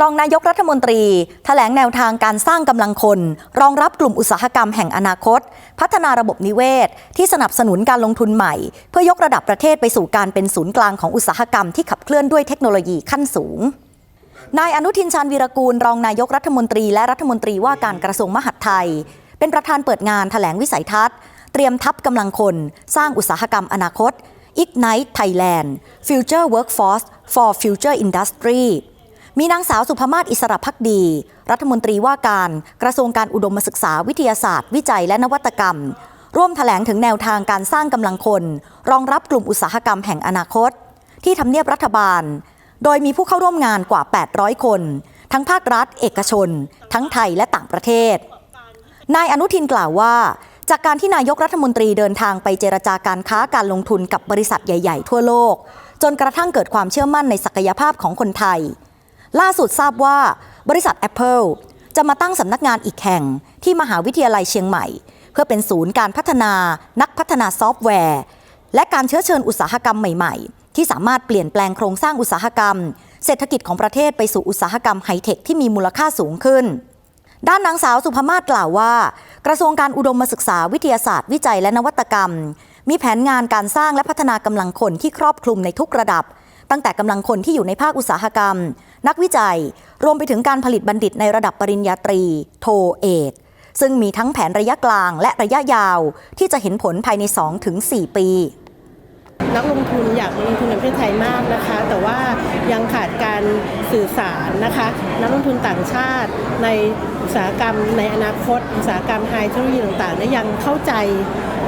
รองนายกรัฐมนตรีแถลงแนวทางการสร้างกำลังคน รองรับกลุ่มอุตสาหกรรมแห่งอนาคต พัฒนาระบบนิเวศ ที่สนับสนุนการลงทุนใหม่ เพื่อยกระดับประเทศไปสู่การเป็นศูนย์กลางของอุตสาหกรรมที่ขับเคลื่อนด้วยเทคโนโลยีขั้นสูงนายอนุทินชาญวีรกูล รองนายกรัฐมนตรีและรัฐมนตรีว่าการกระทรวงมหาดไทย เป็นประธานเปิดงานแถลงวิสัยทัศน์ เตรียมทัพกำลังคน สร้างอุตสาหกรรมอนาคต Ignite Thailand Future Workforce for Future Industry มีนางสาวสุภมาศอิสระพักดี รัฐมนตรีว่าการกระทรวงการอุดมศึกษาวิทยาศาสตร์ วิจัยและนวัตกรรม ร่วมแถลงถึงแนวทางการสร้างกำลังคน รองรับกลุ่มอุตสาหกรรมแห่งอนาคต ที่ทำเนียบรัฐบาล โดยมีผู้เข้าร่วมงานกว่า 800 คน ทั้งภาครัฐ เอกชน ทั้งไทยและต่างประเทศ นายอนุทินกล่าวว่า จากการที่นายกรัฐมนตรีเดินทางไปเจรจาการค้าการลงทุนกับบริษัทใหญ่ ๆ ทั่วโลก จนกระทั่งเกิดความเชื่อมั่นในศักยภาพของคนไทย ล่าสุดทราบว่าบริษัท Apple จะมาตั้งสำนักงานอีกแห่งที่มหาวิทยาลัยเชียงใหม่ เพื่อเป็นศูนย์การพัฒนานักพัฒนาซอฟต์แวร์ และการเชื้อเชิญอุตสาหกรรมใหม่ๆ ที่สามารถเปลี่ยนแปลงโครงสร้างอุตสาหกรรม เศรษฐกิจของประเทศไปสู่อุตสาหกรรมไฮเทคที่มีมูลค่าสูงขึ้น ด้านนางสาวสุภมาศกล่าวว่า กระทรวงการอุดมศึกษาวิทยาศาสตร์ วิจัยและนวัตกรรม มีแผนงานการสร้างและพัฒนากำลังคนที่ครอบคลุมในทุกระดับ ตั้งแต่กำลังคนที่อยู่ในภาคอุตสาหกรรม นักวิจัย รวมไปถึงการผลิตบัณฑิตในระดับปริญญาตรี โทเอกซึ่งมีทั้งแผนระยะกลางและระยะยาวที่จะเห็นผลภายใน 2-4 ปี นักลงทุนอยากมาลงทุนในประเทศไทยมากนะคะ แต่ว่ายังขาดการสื่อสารนะคะ นักลงทุนต่างชาติในอุตสาหกรรมในอนาคต อุตสาหกรรมไฮเทคโนโลยีต่างๆเนี่ยยังเข้าใจ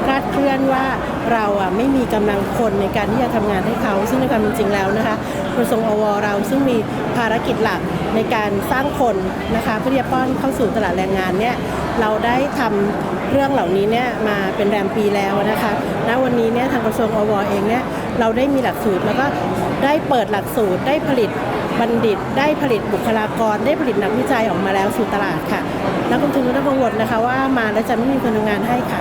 คลาดเคลื่อนว่าเราอะไม่มีกำลังคนในการที่จะทำงานให้เขา ซึ่งในความเป็นจริงแล้วนะคะกระทรวงอวเราซึ่งมีภารกิจหลักในการสร้างคนนะคะเพื่อที่จะป้อนเข้าสู่ตลาดแรงงานเนี่ยเราได้ทำเรื่องเหล่านี้เนี่ยมาเป็นแรมปีแล้วนะคะณวันนี้เนี่ยทางกระทรวงอวเองเนี่ยเราได้มีหลักสูตรแล้วก็ได้เปิดหลักสูตรได้ผลิตบัณฑิต ได้ผลิตบุคลากร ได้ผลิตนักวิจัยออกมาแล้วสู่ตลาดค่ะนักลงทุนไม่ต้องกังวลนะคะว่ามาแล้วจะไม่มีคนทำงานให้ค่ะ